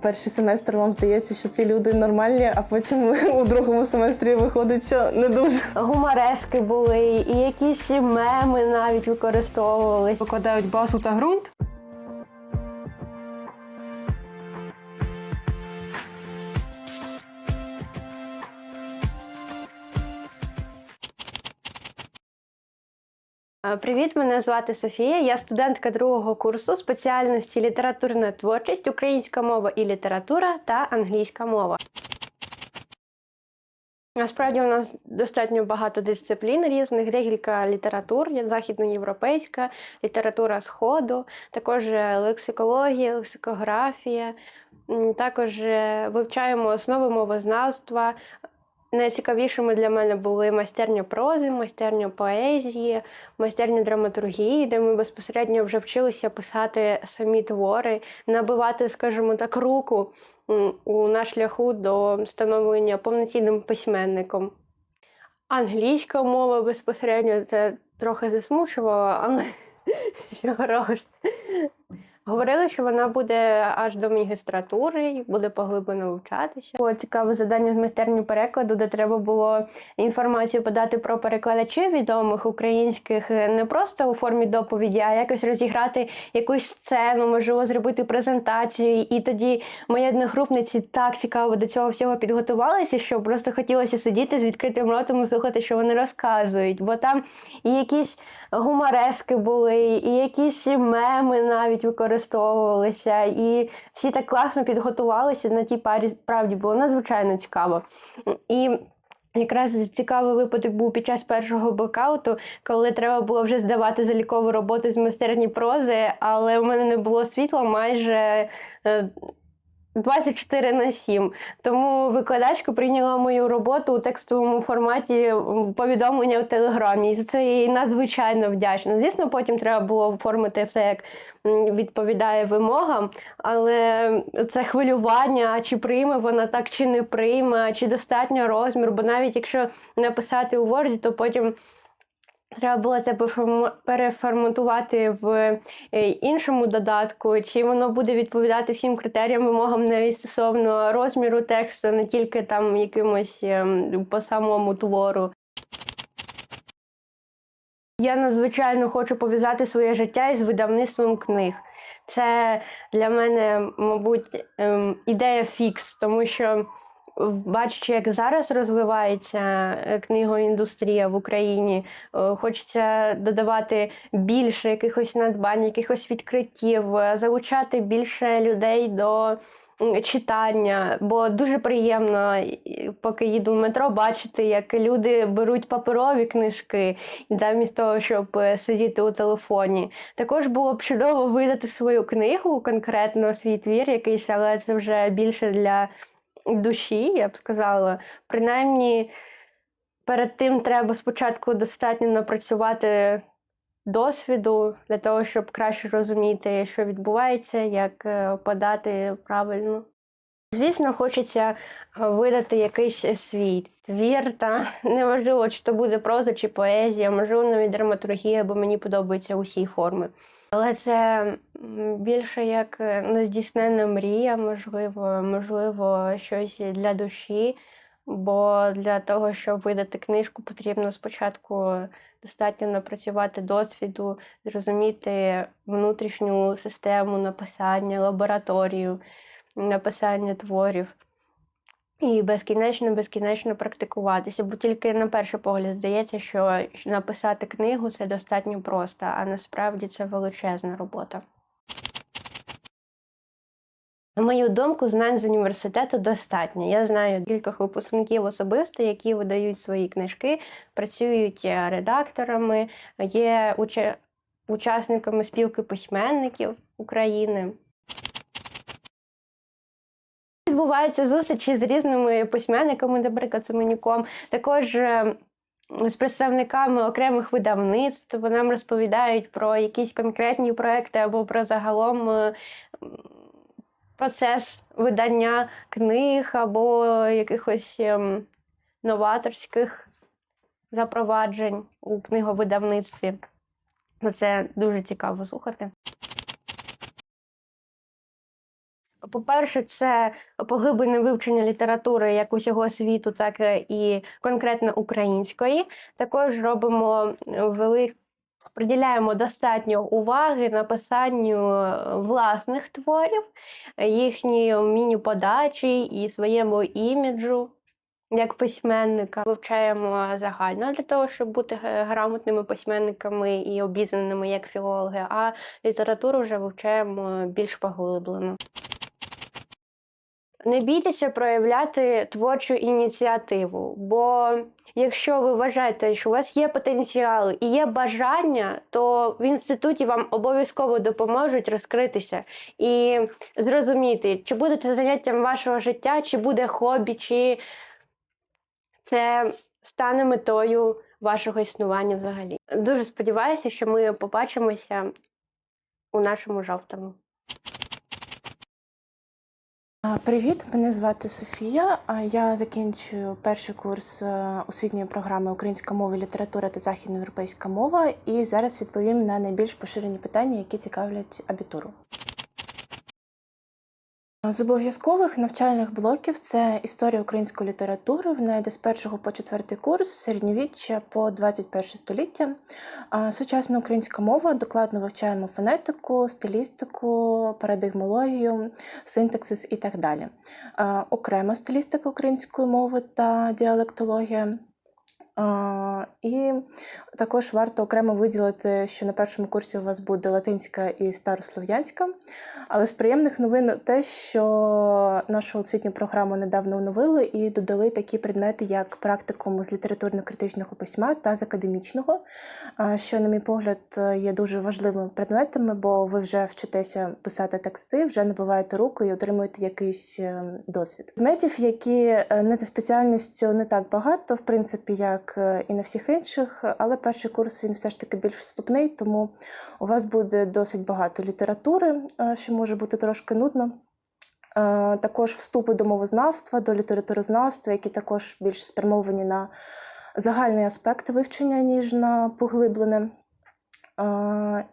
перший семестр вам здається, що ці люди нормальні, а потім у другому семестрі виходить, що не дуже. Гумарески були, і якісь меми навіть використовували. Викладають базу та ґрунт. Привіт, мене звати Софія. Я студентка другого курсу спеціальності літературна творчість, українська мова і література та англійська мова. Насправді у нас достатньо багато дисциплін різних, декілька літератур, західноєвропейська, література Сходу, також е, лексикологія, лексикографія. Також е, вивчаємо основи мовознавства. Найцікавішими для мене були майстерня прози, майстерня поезії, майстерня драматургії, де ми безпосередньо вже вчилися писати самі твори, набивати, скажімо так, руку у на шляху до становлення повноцінним письменником. Англійська мова безпосередньо це трохи засмучувало, але що? Говорили, що вона буде аж до магістратури і буде поглиблено вивчатися. Було цікаве завдання з майстерні перекладу, де треба було інформацію подати про перекладачів відомих українських е, не просто у формі доповіді, а якось розіграти якусь сцену, можливо, зробити презентацію. І тоді мої одногрупниці так цікаво до цього всього підготувалися, що просто хотілося сидіти з відкритим ротом і слухати, що вони розказують. Бо там і якісь гуморески були, і якісь меми навіть використовувалися, і всі так класно підготувалися на тій парі. Справді було надзвичайно цікаво. І Якраз цікавий випадок був під час першого блокауту, коли треба було вже здавати залікову роботу з майстерні прози, але у мене не було світла майже е, 24 на 7. Тому викладачка прийняла мою роботу у текстовому форматі повідомлення в телеграмі. І за це їй надзвичайно вдячна. Звісно, потім треба було оформити все як відповідає вимогам, але це хвилювання, чи прийме вона так, чи не прийме, чи достатньо розмір. Бо навіть якщо написати у Word, то потім. Треба було це переформатувати в е, іншому додатку, чи воно буде відповідати всім критеріям, вимогам навіть стосовно розміру тексту, не тільки там якимось ем, по самому твору. Я надзвичайно хочу пов'язати своє життя із видавництвом книг. Це для мене, мабуть, ем, ідея фікс, тому що бачачи, як зараз розвивається е, книгоіндустрія в Україні, е, хочеться додавати більше якихось надбань, якихось відкриттів, е, залучати більше людей до читання, бо дуже приємно, поки їду в метро, бачити, як люди беруть паперові книжки замість того, щоб сидіти у телефоні. Також було б чудово видати свою книгу, конкретно свій твір якийсь, але це вже більше для душі, я б сказала. Принаймні, перед тим треба спочатку достатньо напрацювати досвіду для того, щоб краще розуміти, що відбувається, як е, подати правильно. Звісно, хочеться е, видати якийсь свій твір, та неважливо, чи то буде проза, чи поезія, можливо, навіть драматургія, бо мені подобаються усі форми. Але це більше як е, нездійсненна мрія, можливо, можливо, щось для душі. Бо для того, щоб видати книжку, потрібно спочатку достатньо напрацювати досвіду, зрозуміти внутрішню систему написання, лабораторію написання творів. І безкінечно, безкінечно практикуватися, бо тільки на перший погляд здається, що написати книгу це достатньо просто, а насправді це величезна робота. На мою думку, знань з університету достатньо. Я знаю кількох випускників особисто, які видають свої книжки, працюють е, редакторами, є уча- учасниками спілки письменників України. Відбуваються зустрічі з різними письменниками, наприклад, Семенюком, також е, з представниками окремих видавництв. Нам розповідають про якісь конкретні проекти або про загалом е, процес видання книг або якихось ем, новаторських запроваджень у книговидавництві. Це дуже цікаво слухати. По-перше, це поглиблене вивчення літератури як усього світу, так е, і конкретно української. Також робимо велик... приділяємо достатньо уваги написанню е, власних творів, е, їхній вмінню подачі і своєму іміджу. Як письменника вивчаємо загально для того, щоб бути е, грамотними письменниками і обізнаними як філологи, а літературу вже вивчаємо більш поглиблено. Не бійтеся проявляти творчу ініціативу, бо якщо ви вважаєте, що у вас є потенціал і є бажання, то в інституті вам обов'язково допоможуть розкритися і зрозуміти, чи буде це заняттям вашого життя, чи буде хобі, чи це стане метою вашого існування взагалі. Дуже сподіваюся, що ми побачимося у нашому жовтому. Привіт, мене звати Софія. Я закінчую перший курс е, освітньої програми Українська мова, література та західноєвропейська мова. І зараз відповім на найбільш поширені питання, які цікавлять абітуру. З обов'язкових навчальних блоків це історія української літератури. Вона йде з першого по четвертий курс, середньовіччя по 21 століття. Сучасна українська мова докладно вивчаємо фонетику, стилістику, парадигмологію, синтаксис і так далі. Окрема стилістика української мови та діалектологія. І також варто окремо виділити, що на першому курсі у вас буде латинська і старослов'янська. Але з приємних новин те, що нашу освітню програму недавно оновили і додали такі предмети, як практикум з літературно-критичного письма та з академічного, що, на мій погляд, є дуже важливими предметами, бо ви вже вчитеся писати тексти, вже набиваєте руку і отримуєте якийсь е, досвід. Предметів, які е, не за спеціальністю не так багато, в принципі, як е, і на всіх інших, але перший курс він все ж таки більш вступний, тому у вас буде досить багато літератури, е, що може бути трошки нудно. Е, Також вступи до мовознавства, до літературознавства, які також більш спрямовані на загальний аспект вивчення, ніж на поглиблене.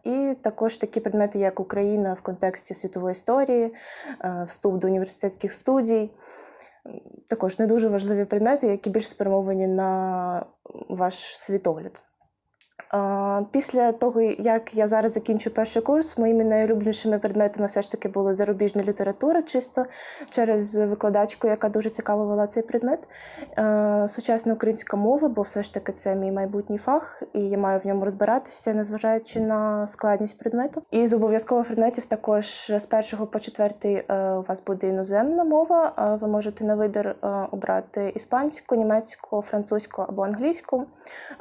І також такі предмети, як Україна в контексті світової історії, вступ до університетських студій. Також не дуже важливі предмети, які більш спрямовані на ваш світогляд. Після того, як я зараз закінчу перший курс, моїми найулюбленішими предметами все ж таки була зарубіжна література, чисто через викладачку, яка дуже цікаво вела цей предмет. Сучасна українська мова, бо все ж таки це мій майбутній фах, і я маю в ньому розбиратися, незважаючи на складність предмету. І з обов'язкових предметів також з першого по четвертий е, у вас буде іноземна мова. Ви можете на вибір е, обрати іспанську, німецьку, французьку або англійську.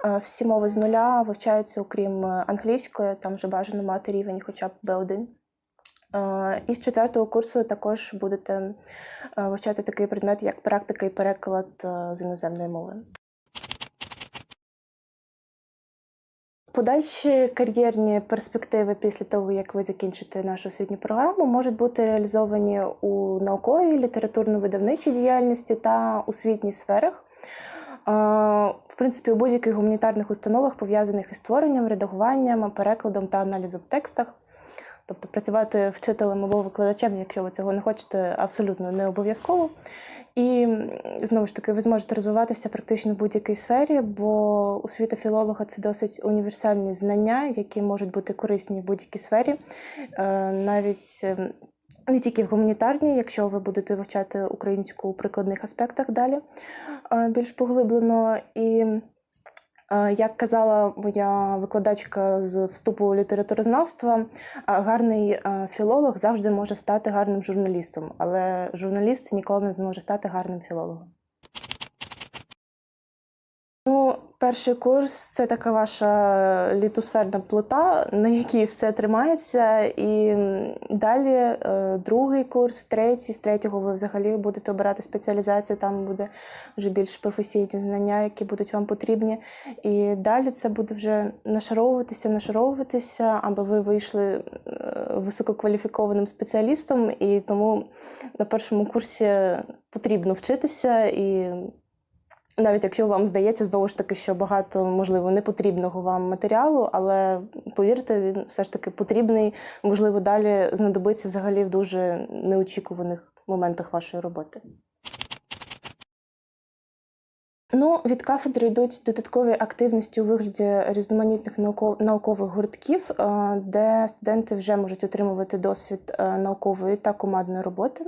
Е, Всі мови з нуля вивчаються, окрім е, англійської, там вже бажано мати рівень хоча б B1. Е, І з четвертого курсу також будете е, вивчати такий предмет, як практика і переклад з іноземної мови. Подальші кар'єрні перспективи після того, як ви закінчите нашу освітню програму, можуть бути реалізовані у науковій, літературно-видавничій діяльності та освітній сферах. В принципі, у будь-яких гуманітарних установах, пов'язаних із створенням, редагуванням, перекладом та аналізом текстах. Тобто працювати вчителем або викладачем, якщо ви цього не хочете, абсолютно не обов'язково. І знову ж таки, ви зможете розвиватися практично в будь-якій сфері, бо освіта філолога це досить універсальні знання, які можуть бути корисні в будь-якій сфері, Е, навіть ем, не тільки в гуманітарній, якщо ви будете вивчати українську у прикладних аспектах далі е, більш поглиблено. І е, як казала моя викладачка з вступу літературознавства, е, гарний філолог завжди може стати гарним журналістом, але журналіст ніколи не зможе стати гарним філологом. Ну, перший курс це така ваша літосферна плита, на якій все тримається. І далі е, другий курс, третій, з третього ви взагалі будете обирати спеціалізацію, там буде вже більш професійні знання, які будуть вам потрібні. І далі це буде вже нашаровуватися, нашаровуватися, аби ви вийшли е, висококваліфікованим спеціалістом. І тому на першому курсі потрібно вчитися і Навіть якщо вам здається знову ж таки, що багато можливо непотрібного вам матеріалу, але повірте, він все ж таки потрібний, можливо, далі знадобиться взагалі в дуже неочікуваних моментах вашої роботи. Ну, від кафедри йдуть додаткові активності у вигляді різноманітних наукових гуртків, е, де студенти вже можуть отримувати досвід е, наукової та командної роботи.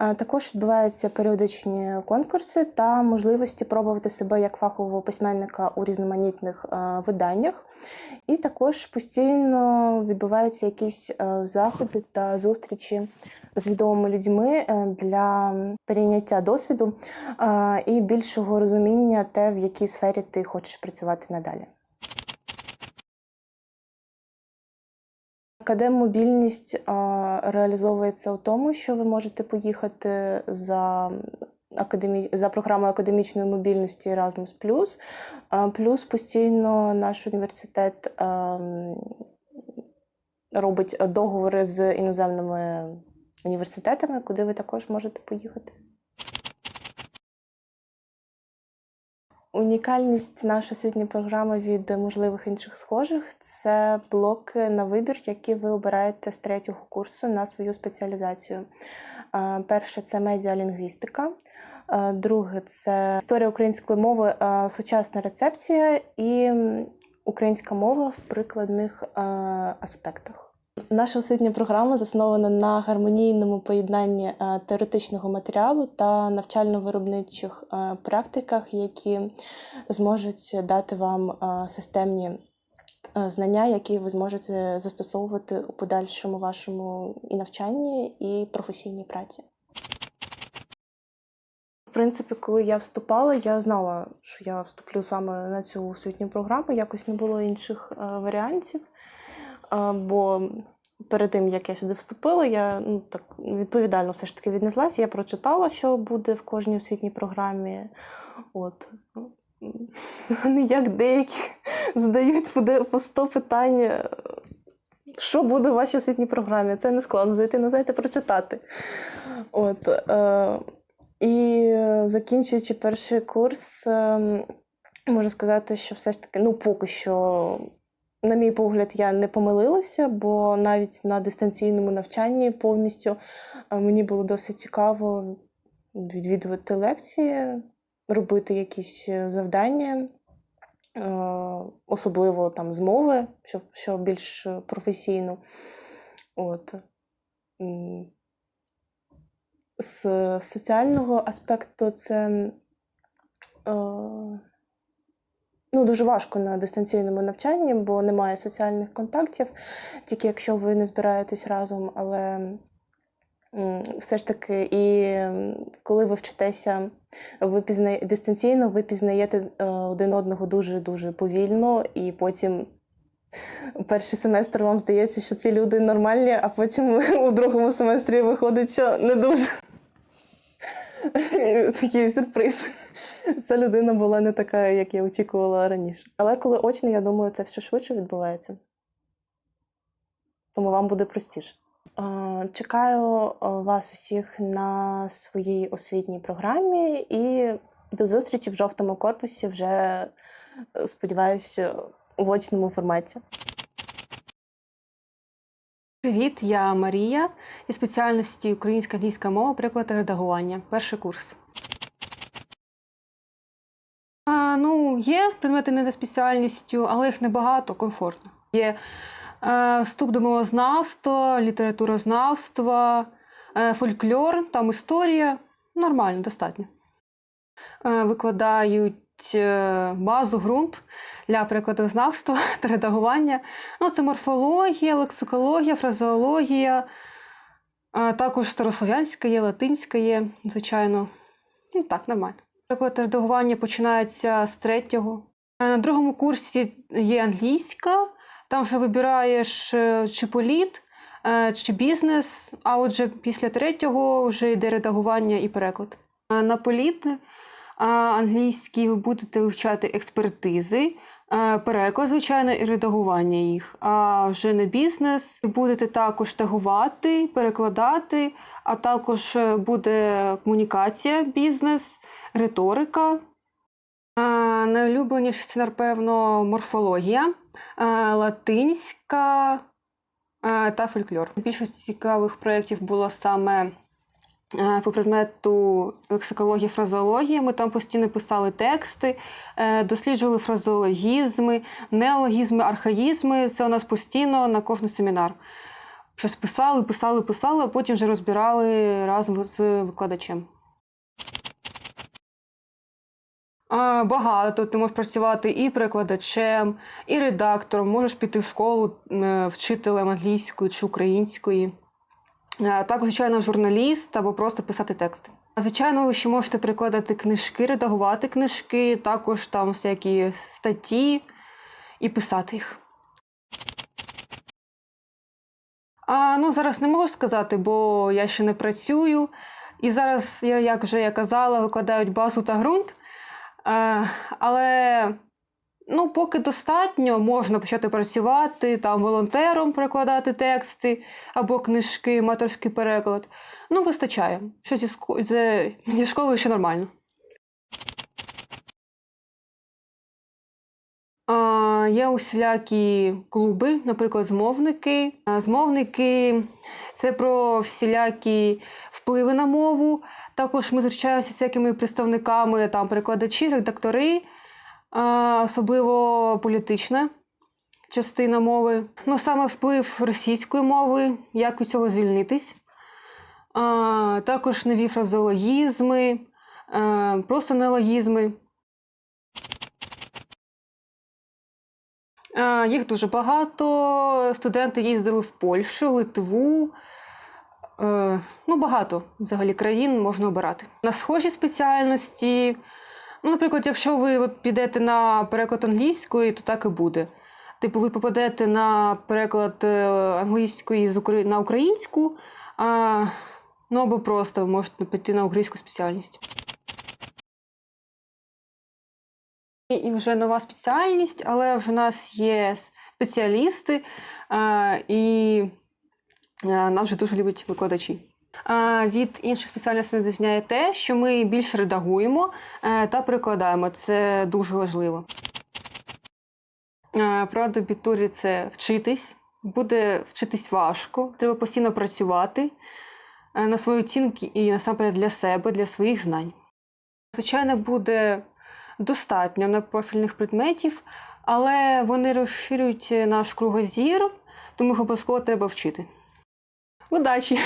Е, Також відбуваються періодичні конкурси та можливості пробувати себе як фахового письменника у різноманітних виданнях. І також постійно відбуваються якісь заходи та зустрічі з відомими людьми для перейняття досвіду і більшого розуміння те, в якій сфері ти хочеш працювати надалі. Академ-мобільність реалізовується у тому, що ви можете поїхати за, академі... за програмою академічної мобільності Erasmus+. Плюс постійно наш університет робить договори з іноземними університетами, куди ви також можете поїхати. Унікальність нашої освітньої програми від можливих інших схожих це блоки на вибір, які ви обираєте з третього курсу на свою спеціалізацію. Е, Перше це медіалінгвістика, е, друге це історія української мови, е, сучасна рецепція і українська мова в прикладних аспектах. Наша освітня програма заснована на гармонійному поєднанні е, теоретичного матеріалу та навчально-виробничих е, практиках, які зможуть дати вам е, системні знання, які ви зможете застосовувати у подальшому вашому і навчанні, і професійній праці. В принципі, коли я вступала, я знала, що я вступлю саме на цю освітню програму. Якось не було інших варіантів. Бо перед тим, як я сюди вступила, я ну, так відповідально все ж таки віднеслася. Я прочитала, що буде в кожній освітній програмі. От. М, Не як деякі задають по по 100 питань. е, Що буде в вашій освітній програмі? Це не складно зайти на сайт і прочитати. От, е, і е, закінчуючи перший курс, е, можу сказати, що все ж таки, ну, поки що, на мій погляд, я не помилилася, бо навіть на дистанційному навчанні повністю е, мені було досить цікаво відвідувати лекції, робити якісь е, завдання, е, особливо там з мови, що, що більш професійно. От. З соціального аспекту це ну, дуже важко на дистанційному навчанні, бо немає соціальних контактів, тільки якщо ви не збираєтесь разом. Але все ж таки, і коли ви вчитеся ви пізна... дистанційно, ви пізнаєте е, один одного дуже-дуже повільно, і потім. Перший семестр вам здається, що ці люди нормальні, а потім у другому семестрі виходить, що не дуже. Такий сюрприз. Ця людина була не така, як я очікувала раніше. Але коли очно, я думаю, це все швидше відбувається. Тому вам буде простіше. Е, Чекаю е, вас усіх на своїй освітній програмі і до зустрічі в жовтому корпусі вже, е, сподіваюся, у очному форматі. Привіт, я Марія із спеціальності українська англійська мова, приклад редагування. Перший курс. А, ну, є предмети не за спеціальністю, але їх небагато, комфортно. Є е, вступ до мовознавства, літературознавства, е, фольклор, там історія. Нормально, достатньо. Е, викладають е, базу, ґрунт для прикладознавства та редагування. Ну, це морфологія, лексикологія, фразеологія, також старослов'янська є, латинська є, звичайно. Ну, так, нормально. Приклад редагування починається з третього. На другому курсі є англійська, там вже вибираєш е, чи політ, е, чи бізнес, а отже, після третього вже йде редагування і переклад. На політ е, англійський ви будете вивчати експертизи, Переклад, звичайно, і редагування їх. А вже на бізнес будете також тагувати, перекладати, а також е, буде комунікація, бізнес, риторика, А, найулюбленіше це, напевно, морфологія, латинська та фольклор. Більшість цікавих проєктів було саме е, по предмету лексикології, фразеології. Ми там постійно писали тексти, е, досліджували фразеологізми, неологізми, архаїзми. Це у нас постійно на кожний семінар. Щось писали, писали, писали, а потім вже розбирали разом з викладачем. Багато. Ти можеш працювати і перекладачем, і редактором, можеш піти в школу е, вчителем англійської чи української. Е, Також, звичайно, журналіст або просто писати тексти. Звичайно, ви ще можете перекладати книжки, редагувати книжки, також там всякі статті і писати їх. А, ну, зараз не можу сказати, бо я ще не працюю. І зараз, як вже я казала, викладають базу та ґрунт. Е, але ну, поки достатньо, можна почати працювати там волонтером, перекладати тексти або книжки, матерський переклад. Ну, вистачає. Що зі, зі, школою ще нормально. А, є усілякі клуби, наприклад, змовники. А, Змовники це про всілякі впливи на мову. Також ми зустрічаємося з всякими представниками, там перекладачі, редактори, особливо політична частина мови. Ну, саме вплив російської мови, як від цього звільнитись. Також нові фразеологізми, просто неологізми. Їх дуже багато. Студенти їздили в Польщу, Литву. Е, ну, багато взагалі країн можна обирати. На схожі спеціальності. Ну, наприклад, якщо ви от підете на переклад англійської, то так і буде. Типу, ви попадете на переклад е, англійської на українську, а, ну або просто ви можете піти на українську спеціальність. І- вже нова спеціальність, але вже у нас є спеціалісти, і а, нас вже дуже люблять викладачі. Від інших спеціальностей відрізняє те, що ми більше редагуємо е, та перекладаємо. Це дуже важливо. Е, Правда, бітурі це вчитись. Буде вчитись важко, треба постійно працювати е, на свої оцінки і насамперед для себе, для своїх знань. Звичайно, буде достатньо на профільних предметів, але вони розширюють наш кругозір, тому їх обов'язково треба вчити. Удачі!